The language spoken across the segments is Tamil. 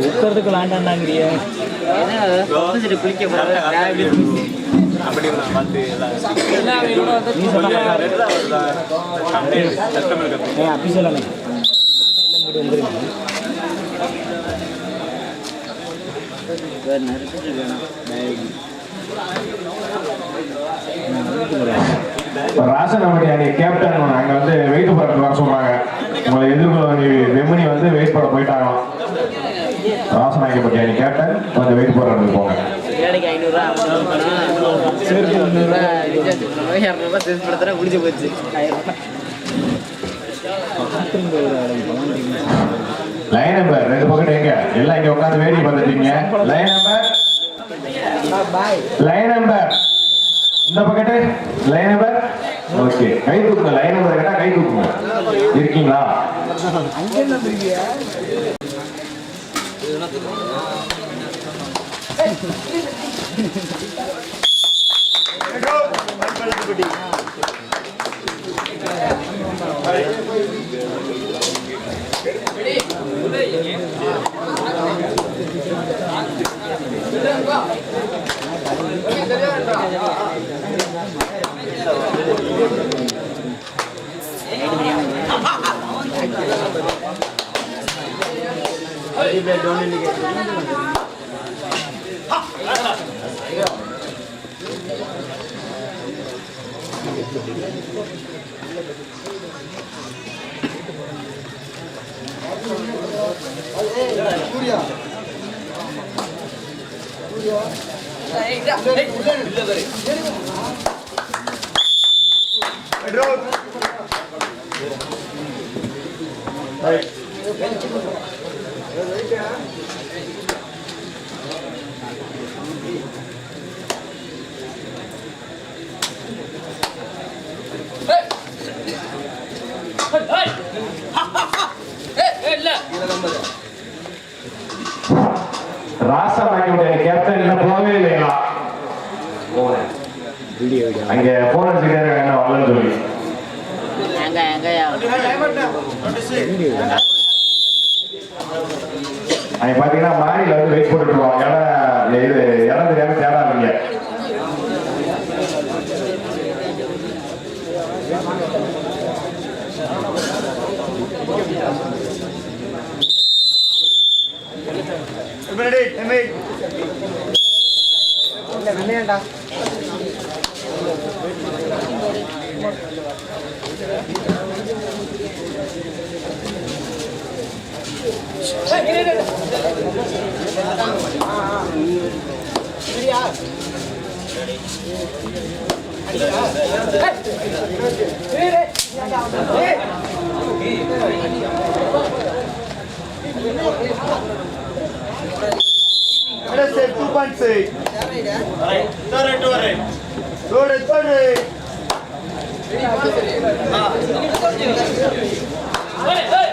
உட்கறதுக்கு வேண்டாண்டாங்கிறிய குளிக்க நீ சொன்ன ஏன் அபிஷியல் அண்ணே இங்கிட்டு வந்துருங்க ராசனபடி அணி கேப்டன் அங்க வந்து வெயிட் போட்டு வர சொல்றாங்க. உங்களை எதிர்கொள்ள வேண்டிய வெம்மணி வந்து வெயிட் போட போயிட்டாங்களாம் ராசநாயகப்பட்டி அணி கேப்டன் கொஞ்சம் வெயிட் போடுறதுக்கு போங்க. லைன் நம்பர் ரெண்டு பக்கெட் எங்க? எல்லாம் இங்க உட்காந்து வேடிக்கை பார்த்துட்டீங்க லைன் நம்பர் லைன் நம்பர் இந்த பக்கெட்டு லைன் நம்பர் ஓகே. கை தூக்குங்க. லைன் நம்பர் கேட்டா கை தூக்குங்க. இருக்கீங்களா? ராசநாயகப்பட்டி அணி கேப்டன் இன்னும் போகவே இல்லைங்களா? அங்க போன் என்ன வரலன்னு சொல்லி அங்க பாத்தீங்கன்னா மாறி வந்து வெயிட் போட்டுருவாங்க இருவாங்க இடம் இது இடம் தெரியாம தேடாதீங்க. six. Right, turn to right. Good, it's ready. Hey, hey.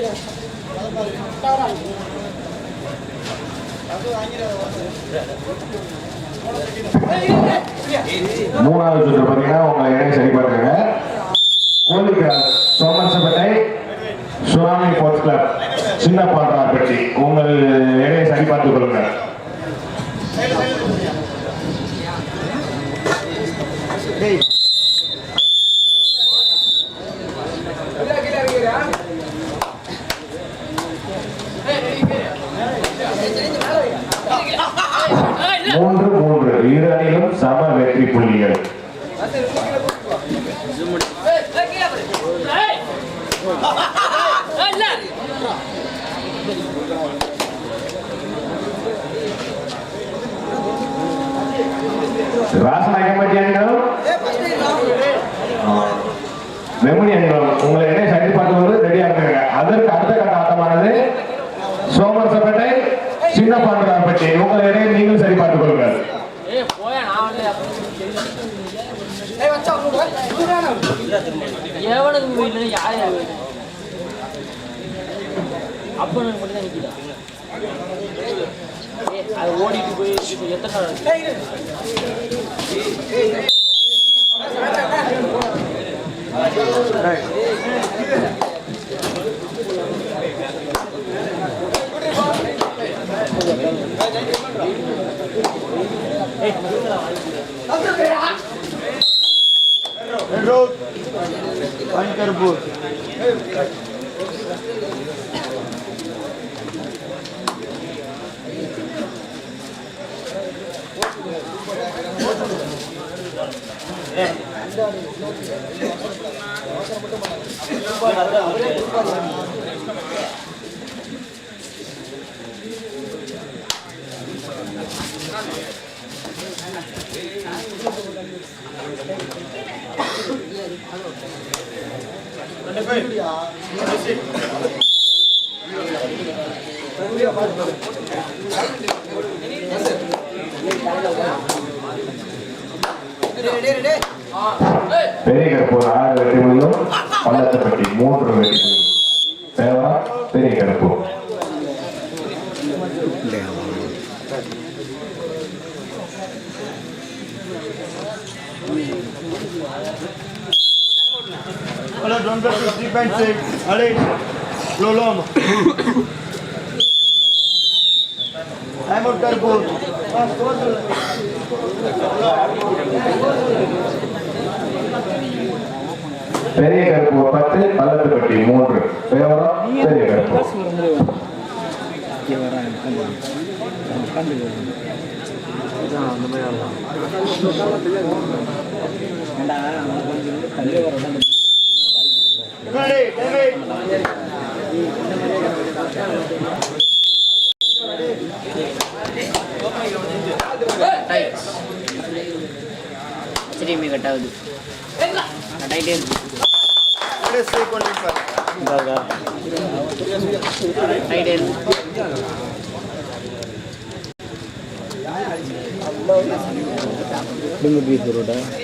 Hey. மூணாவது சுற்று பார்த்தீங்கன்னா உங்களை இடையே சரி பண்ணுங்க கோழிக்கார் சோமரசப்பட்டை சுனாமி ஸ்போர்ட்ஸ் கிளப் சின்ன பாண்டார்பட்டி உங்கள் இடையை சரி பார்த்துக் ராசநாயகம் பெரிய கற்பூர் ஆறு வெற்றி முடிந்தும். பல்லத்தப்பட்டி மூன்று வெற்றி અને ડોન્ડર થ્રી પોઈન્ટ સિક્સ અલે લોલોમ I'm out there good. பெரிய கருப்பு பத்து பல்லத்துப்பட்டி மூன்று. பெரிய கருப்பு. அந்த மாதிரி திரும்பி கட் ஆகுது கட்டாயிட்டே இருக்கு கட்டாயிட்டே இருக்கு Dengar gitu,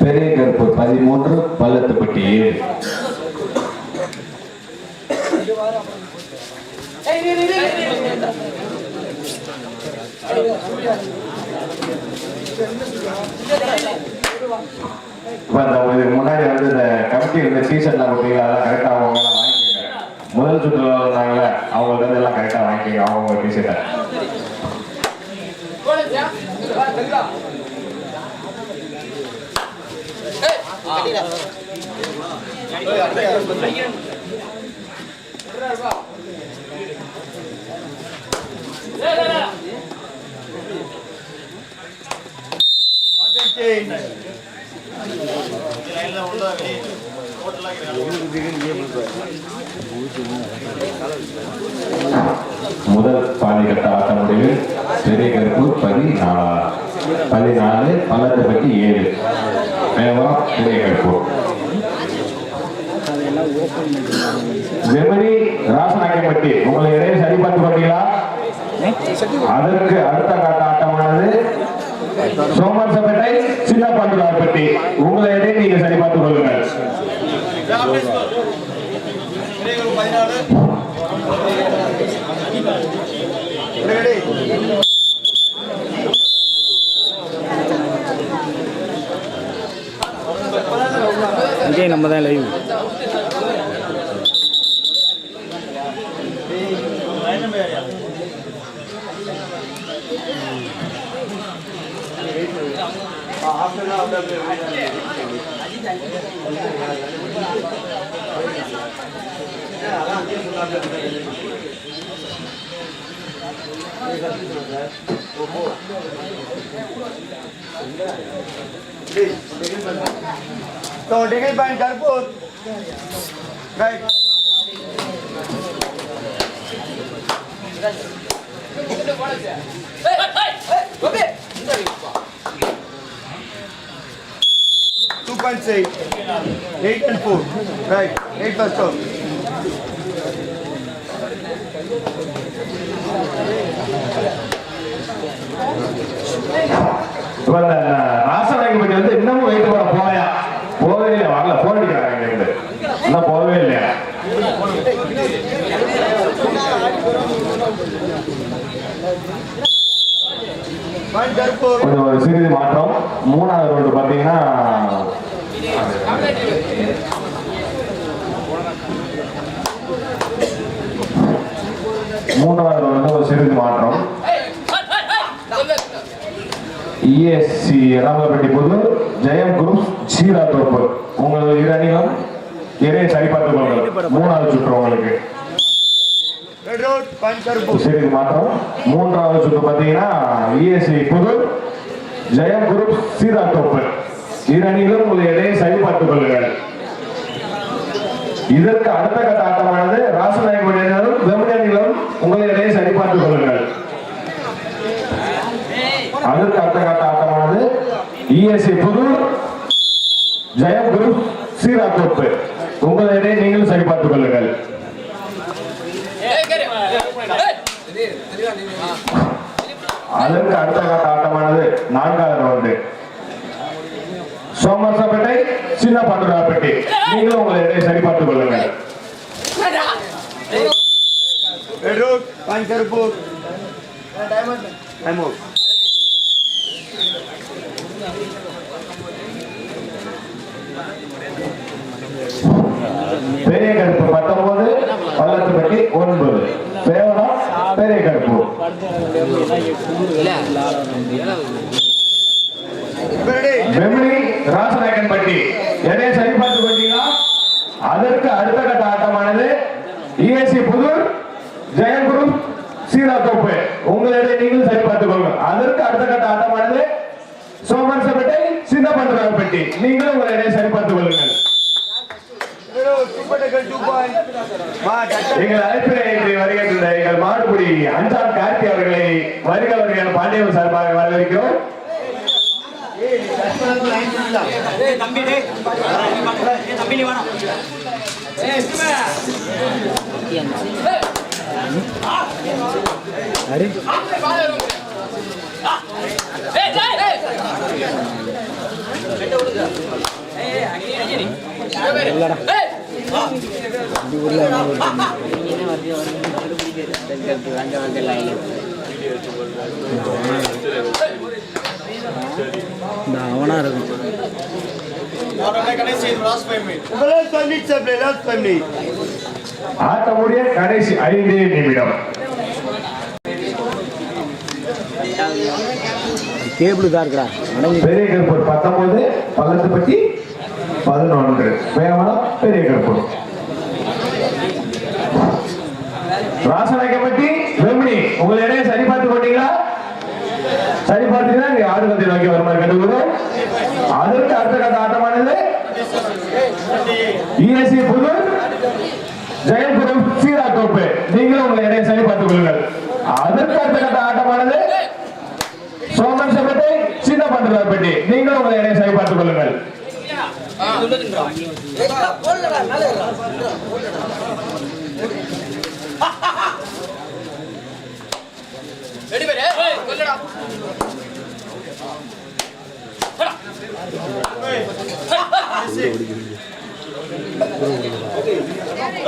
பெரிய கருப்பு பதிமூன்று பள்ளத்துப்பட்டி ஏழு. இப்போ அந்த இதுக்கு முன்னாடி வந்து இந்த கமிட்டி இருந்த சீசன்லாம் முடியல கரெக்டா கரெக்டாக முதல் சுற்றுலா இருந்தாங்களே அவங்கள்ட்ட வந்து எல்லாம் கரெக்டா வாங்கிக்கோங்க அவங்க டீஷர்ட்டை Thank you. பாதிக்கட்ட ஆட்ட முடிவில் பெரிய கருப்பு பதினாலா பதினாலு பள்ளத்துப்பட்டி ஏழு. மேவரம் பெரிய கருப்பு வெமரி ராசநாயகப்பட்டி உங்களை இடையே சரி பார்த்து கொண்டீங்களா அதற்கு அடுத்த காட்ட ஆட்டமானது சோமரசப்பேட்டை சின்ன பாண்டுராப்பட்டி உங்களை நீங்க சரி கொள்ளுங்கள். நம்ம தான் லைவ் तो डेगे point करपूर right Hey, hey, hey! Go there! 6.6, 8 and 4. Right, 8 first off. ராசவரங்க பற்றி வந்து இன்னமும் வெயிட் பண்ண போலையா? போகவே இல்லையா? வரல போன் அடிக்கிறாங்க இன்னும் போகவே இல்லையா? கொஞ்சம் சிறிது மாற்றம். மூணாவது ரோடு பார்த்தீங்கன்னா மூணாவது வந்து ஒரு சிறிது மாற்றம் இஎஸ்சி ராமபட்டி புது ஜெயம் குரூப் சீரா தோப்பு உங்களது இரு அணிகளும் இடையே சரிபார்த்துக் கொள்ளுங்கள். மூணாவது சுற்று உங்களுக்கு. சிறிது மாற்றம். மூன்றாவது சுற்று பார்த்தீங்கன்னா இஎஸ்சி புது ஜெயம் குரூப் சீரா தோப்பு இரு அணிகளும் உங்கள் சரிபார்த்துக் கொள்ளுங்கள். இதற்கு அடுத்த கட்ட ஆட்டமானது ராசநாயகம் அணியினரும் வெம்மணி அணியினரும் உங்கள் இடையே சரிபார்த்துக் கொள்ளுங்கள். அதற்கு அடுத்த கட்ட ஆட்டமானது இஎஸ்சி புது ஜெயம் குரூப் சீரா தோப்பு உங்கள் இடையே நீங்களும் சரிபார்த்துக் கொள்ளுங்கள். அதற்கு அடுத்த கட்ட ஆட்டமானது நான்காவது ரவுண்டு சோமரசப்பேட்டை சின்ன பாண்டுராப்பேட்டை நீங்களும் உங்களை இடையே சரிபார்த்துக் Karpur. Time out. பெரிய கருப்பு பத்தொன்பது பள்ளத்துப்பட்டி ஒன்பது சேவனம் பெரிய கருப்பு Ready. ராசநாயகன் பட்டி எதை சரிபார்த்து கொண்டீங்களா அதற்கு அடுத்த கட்ட ஆட்டமானது இஎஸ்சி புதூர் ஜெயங்குரு சீரா தொப்பு உங்களிடையே நீங்கள் சரிபார்த்துக் கொள்ளுங்கள் அதற்கு அடுத்த கட்ட ஆட்டமானது சோமரசப்பேட்டை சின்னபண்டராப்பட்டி நீங்களும் உங்களிடையே சரிபார்த்துக் கொள்ளுங்கள் எங்கள் அழைப்பினை வருகின்ற எங்கள் மாடுபுடி அஞ்சான் கார்த்தி அவர்களை வருக வருகிற பாண்டியவர் சார்பாக வரவேற்கிறோம். அரே இல்லடா இது ஊர்ல இந்த அவனா இருக்கும் The last five minutes Last five minutes. ஆட்டமுடைய கடைசி ஐந்தே நிமிடம். கேபிள் தான் அடங்கி பெரிய கருப்பூர் பத்தொன்பது பள்ளத்துப்பட்டி பதினொன்று. வேமனம் பெரிய கருப்பூர். ராசநாயக்கப்பட்டி வெம்பி உங்கள் இடையே சரி பார்த்து போட்டீங்களா சரி பார்த்தீங்கன்னா நீங்க ஆடுகத்தை நோக்கி வர மாதிரி அதற்கு அடுத்த கட்ட ஆட்டமானது? இஎஸ்சி புது ஜெயபுரம் சீரா கோப்பு. நீங்களும் உங்களை இடையே சரி பார்த்துக் கொள்ளுங்கள். அதற்கு அடுத்த கட்ட ஆட்டமானது? சோமன் சபத்தை சின்ன பெட்டி. நீங்களும் உங்களை இடையே சரி பார்த்துக் கொள்ளுங்கள். ரெடி பேரு? கொல்லடா.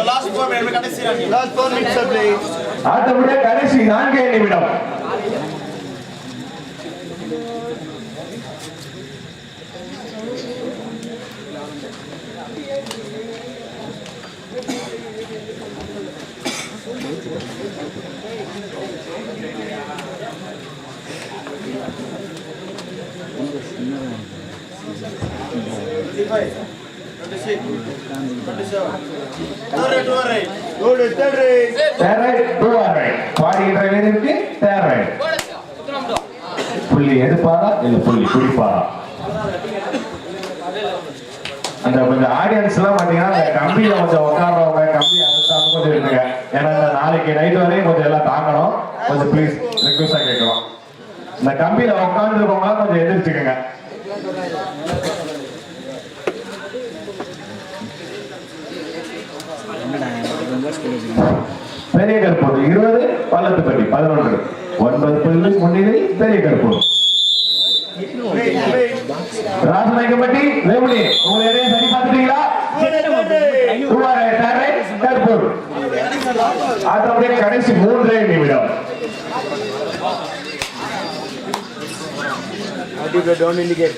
Last four minutes. Last four minutes, please. I don't know, can I see? I'm getting it. புள்ளி எடுப்பாரா இல்ல புள்ளி குடிப்பாரா அந்த கொஞ்சம் ஆடியன்ஸ் எல்லாம் பாத்தீங்கன்னா அந்த கொஞ்சம் உட்காடுறவங்க கம்பி இருக்குங்க ஏன்னா நாளைக்கு நைட் வரையும் கொஞ்சம் எல்லாம் தாங்கணும் கொஞ்சம் ப்ளீஸ் ரெக்வஸ்டா கேட்கிறோம் இந்த கம்பியில உட்காந்துருக்கவங்க கொஞ்சம் எதிர்த்துக்கங்க பெரிய கருப்பூர் இருபது பள்ளத்துப்பட்டி பதினொன்று. ஒன்பது புள்ளி முன்னிலை பெரிய கருப்பூர் Wait, wait. ராசநாயக்கப்பட்டி வேமுனி உங்க இடையே சரி பார்த்துட்டீங்களா Good, third கடைசி மூன்றே நிமிடம். Attitude, don't indicate.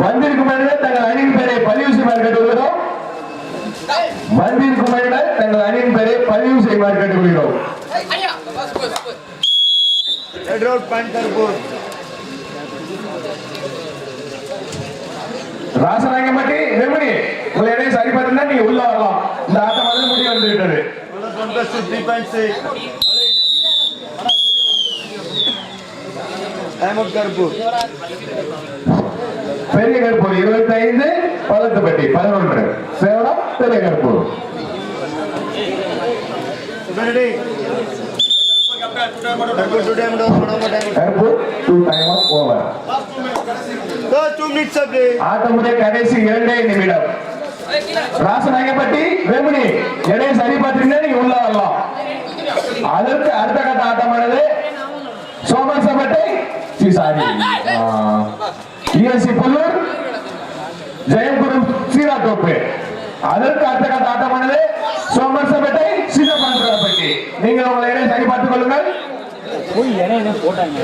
வந்திருக்கும் மனிதர் தங்கள் அணியின் பெயரை பதிவு செய்யுமாறு கேட்டுக்கொள்கிறோம் வந்திருக்கும் மனிதர் தங்கள் அணியின் பெயரை பதிவு செய்யுமாறு கேட்டுக்கொள்கிறோம். ராசநாயகம்பட்டி வெம்படி உங்க இடையே சரி பார்த்துன்னா நீங்க உள்ள வரலாம். இந்த ஆட்டம் வந்து முடிவு வந்து விட்டது one பெரிய கருப்பூர் இருபத்தி ஐந்து பள்ளத்துப்பட்டி பதினொன்று. சேலம் பெரிய கருப்பூர் கடைசி இரண்டே நிமிடம். ராசநாயகப்பட்டி சரி பார்த்தீங்கன்னா நீங்க உள்ள வரலாம். அதற்கு அடுத்த கட்ட ஆட்டமானது சோமன் சபட்டை சி சாரி இஎஸ்சி புல்லூர் ஜெயபுரம் சீரா தோப்பு அதற்கு அடுத்த கட்ட ஆட்டமானது சோமன் சபட்டை சின்னப்பட்டி நீங்கள் உங்களை இடையே சரி பார்த்துக் கொள்ளுங்கள். போய் என்ன போட்டாங்க.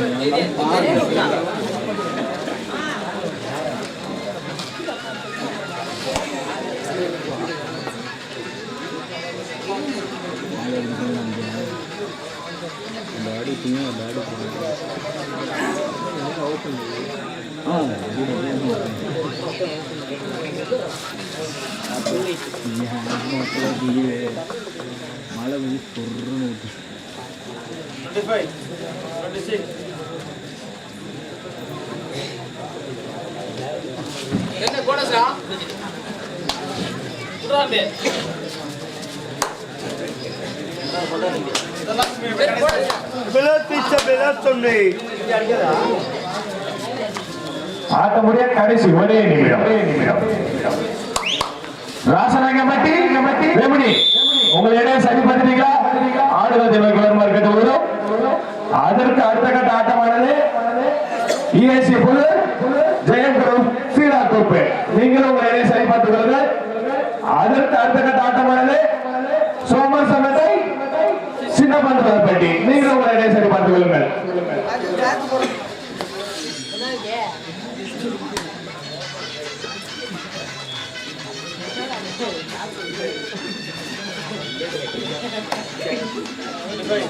எல்லாரும் பாருங்க. மழை வந்து பொருன்னு ஊத்துச்சு. Twenty-five, twenty-six. Below pitch, sir, below Sunday. ஆட்டமுடைய கடைசி ஒரே நிமிடம். ஒரே நிமிடம் ராசநாயகம்பட்டி வெமணி உங்கள் இடையே சரி பார்த்துட்டீங்களா ஆடுவது வருமாறு இருக்கட்டும் அதற்கு அடுத்த கட்ட ஆட்டமானது இஎஸ்சி புல்லு はい。